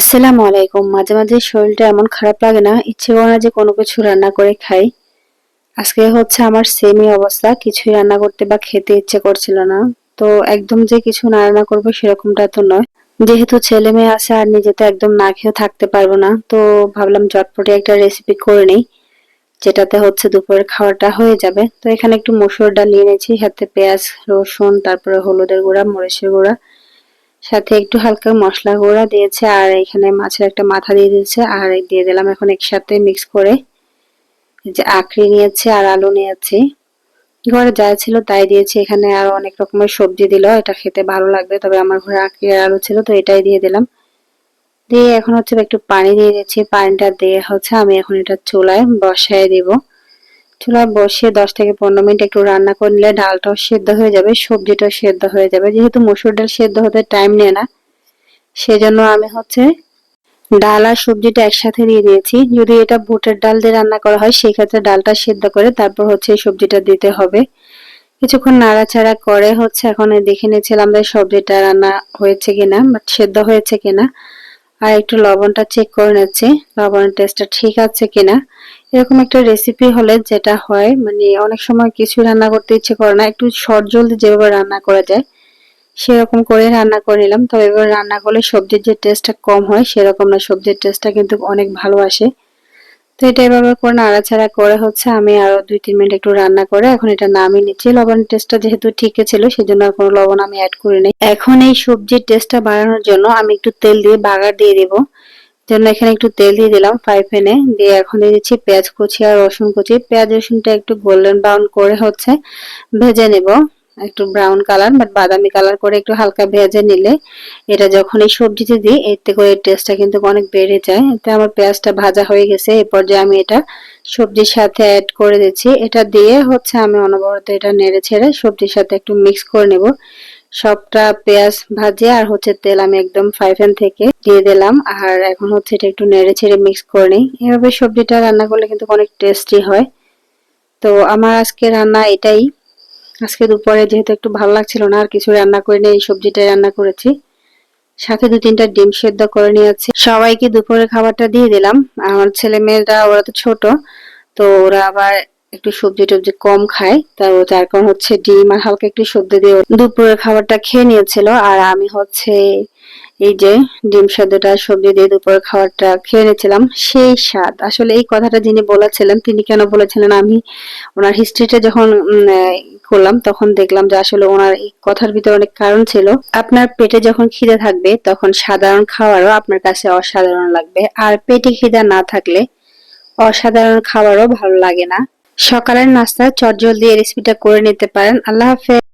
আসসালামু আলাইকুম। মাঝে মাঝে শরীরটা এমন খারাপ লাগে না, ইচ্ছে করে না যে কোনো কিছু রান্না করে খাই। আজকে হচ্ছে আমার সেমই অবস্থা, কিছুই রান্না করতে বা খেতে ইচ্ছে করছিল না। তো একদম যে কিছু না রান্না করব সেরকমটা তো নয়। যেহেতু ছেলে মেয়ে আছে আর নিজে তো একদম না খেয়ে থাকতে পারব না, তো ভাবলাম চটপটি একটা রেসিপি করে নিই, যেটাতে হচ্ছে দুপুরের খাওয়াটা হয়ে যাবে। তো এখানে একটু মসুর ডাল নিয়ে নিয়েছি হাতে পেঁয়াজ, রসুন, তারপরে হলুদের গুঁড়া, মরিচের গুঁড়া সাথে একটু হালকা মশলা গুঁড়া দিয়েছে, আর এখানে মাছের একটা মাথা দিয়ে দিয়েছে, আর দিয়ে দিলাম এখন একসাথে মিক্স করে। যে আখড়ি নিয়েছে আর আলু নিয়েছি। ঘরে যা ছিল তাই দিয়েছি, এখানে আরও অনেক রকমের সবজি দিল, এটা খেতে ভালো লাগবে, তবে আমার ঘরে আখড়ি আর আলু ছিল, তো এটাই দিয়ে দিলাম। দিয়ে এখন হচ্ছে একটু পানি দিয়ে দিচ্ছি, পানিটা দিয়ে হচ্ছে আমি এখন এটা চুলায় বসায় দিব। চুলায় বসিয়ে দশ থেকে পনেরো মিনিট একটু রান্না করে নিলে ডালটাও সেদ্ধ হয়ে যাবে, সবজিটাও সেদ্ধ হয়ে যাবে। যেহেতু মসুর ডাল সেদ্ধ হতে টাইম নেয় না, সেজন্য আমি হচ্ছে ডাল আর সবজিটা একসাথে দিয়ে দিয়েছি। যদি এটা বুটের ডাল দিয়ে রান্না করা হয়, সেক্ষেত্রে ডালটা সেদ্ধ করে তারপর হচ্ছে সবজিটা দিতে হবে। কিছুক্ষণ নাড়াচাড়া করে হচ্ছে এখন দেখে নিয়েছিলাম যে সবজিটা রান্না হয়েছে কিনা বাট সেদ্ধ হয়েছে কিনা। আর একটু লবণটা চেক করে নিচ্ছি লবণের টেস্টটা ঠিক আছে কিনা। এরকম একটা রেসিপি হলে যেটা হয় মানে অনেক সময় কিছু রান্না করতে ইচ্ছে করে না, একটু শর্ট জলদি যেভাবে রান্না করা যায়, সেরকম করে রান্না করে নিলাম। তবে এবার রান্না করলে সবজির যে টেস্টটা কম হয়, সেরকম না, সবজির টেস্টটা কিন্তু অনেক ভালো আসে। তো এটা এভাবে করে নাড়াচাড়া করে হচ্ছে আমি আরও দুই, তিন মিনিট একটু রান্না করে এখন এটা নামিয়ে নিচ্ছি। লবণের টেস্টটা যেহেতু ঠিক ছিল, সেজন্য আর কোনো লবণ আমি অ্যাড করি নাই। এখন এই সবজির টেস্টটা বাড়ানোর জন্য আমি একটু তেল দিয়ে বাগার দিয়ে দেবো। জন্য এখানে একটু তেল দিয়ে দিলাম ফ্রাই প্যানে দিয়ে এখন দিয়ে দিচ্ছি পেঁয়াজ কুচি আর রসুন কুচি। পেঁয়াজ রসুনটা একটু গোল্ডেন ব্রাউন করে হচ্ছে ভেজে নেব। একটু ব্রাউন কালার বাট বাদামি কালার করে একটু হালকা ভেজে নিলে এটা যখন এই সবজিতে দিই এতে করে টেস্টটা কিন্তু অনেক বেড়ে যায়। এতে আমার পেঁয়াজটা ভাজা হয়ে গেছে এই পর্যায়ে আমি এটা সবজির সাথে অ্যাড করে দিচ্ছি। এটা দিয়ে হচ্ছে আমি অনবরত এটা নেড়ে ছেড়ে সবজির সাথে একটু মিক্স করে নেব। সবটা পেঁয়াজ ভাজে আর হচ্ছে তেল আমি একদম ফ্রাই প্যান থেকে দিয়ে দিলাম, আর এখন হচ্ছে এটা একটু নেড়ে ছেড়ে মিক্স করে নিই। এভাবে সবজিটা রান্না করলে কিন্তু অনেক টেস্টি হয়। তো আমার আজকে রান্না এটাই। আজকে দুপুরে যেহেতু একটু ভালো লাগছিল না, আর কিছু রান্না করে নিয়ে এই সবজিটাই রান্না করেছি। সাথে দু তিনটা ডিম সেদ্ধ করে নিয়েছি। সবাইকে দুপুরের খাবারটা দিয়ে দিলাম। আমার ছেলে মেয়েরা, ওরা তো ছোট, তো ওরা আবার একটু সবজি টবজি কম খায়। তা যার কারণ হচ্ছে ডিম আর হালকা একটু সবজি দিয়ে দুপুরের খাবারটা খেয়ে নিয়েছিল। আর আমি হচ্ছে এই যে ডিম সেদ্ধটা সবজি দিয়ে দুপুরের খাবারটা খেয়ে নিয়েছিলাম। সেই স্বাদ। আসলে এই কথাটা যিনি বলেছিলেন, তিনি কেন বলেছিলেন আমি, ওনার হিস্ট্রিটা যখন করলাম, তখন দেখলাম যে আসলে ওনার এই কথার ভিতরে অনেক কারণ ছিল। আপনার পেটে যখন খিদে থাকবে, তখন সাধারণ খাবারও আপনার কাছে অসাধারণ লাগবে। আর পেটে খিদা না থাকলে অসাধারণ খাবারও ভালো লাগে না। সকালের নাস্তা, চটজলদি এই রেসিপিটা করে নিতে পারেন। আল্লাহ হাফেজ।